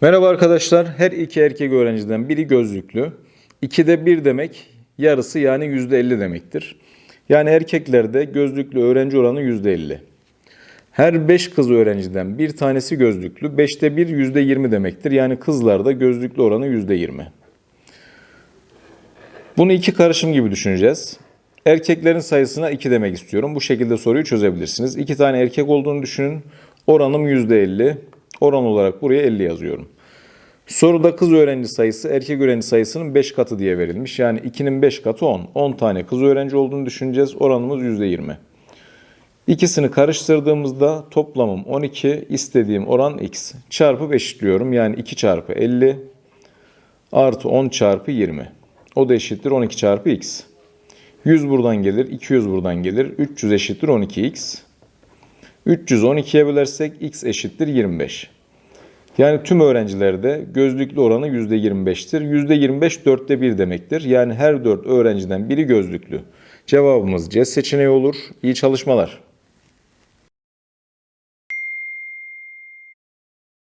Merhaba arkadaşlar. Her iki erkek öğrenciden biri gözlüklü. İkide bir demek yarısı yani yüzde elli demektir. Yani erkeklerde gözlüklü öğrenci oranı yüzde elli. Her beş kız öğrenciden bir tanesi gözlüklü. Beşte bir yüzde yirmi demektir. Yani kızlarda gözlüklü oranı yüzde yirmi. Bunu iki karışım gibi düşüneceğiz. Erkeklerin sayısına 2 demek istiyorum. Bu şekilde soruyu çözebilirsiniz. 2 tane erkek olduğunu düşünün. Oranım %50. Oran olarak buraya 50 yazıyorum. Soruda kız öğrenci sayısı erkek öğrenci sayısının 5 katı diye verilmiş. Yani 2'nin 5 katı 10. 10 tane kız öğrenci olduğunu düşüneceğiz. Oranımız %20. İkisini karıştırdığımızda toplamım 12, istediğim oran x. Çarpıp eşitliyorum. Yani 2 çarpı 50 artı 10 çarpı 20. O da eşittir 12 çarpı x. 100 buradan gelir, 200 buradan gelir. 300 eşittir 12x. 312'ye bölersek x eşittir 25. Yani tüm öğrencilerde gözlüklü oranı %25'tir. %25 dörtte bir demektir. Yani her 4 öğrenciden biri gözlüklü. Cevabımız C seçeneği olur. İyi çalışmalar.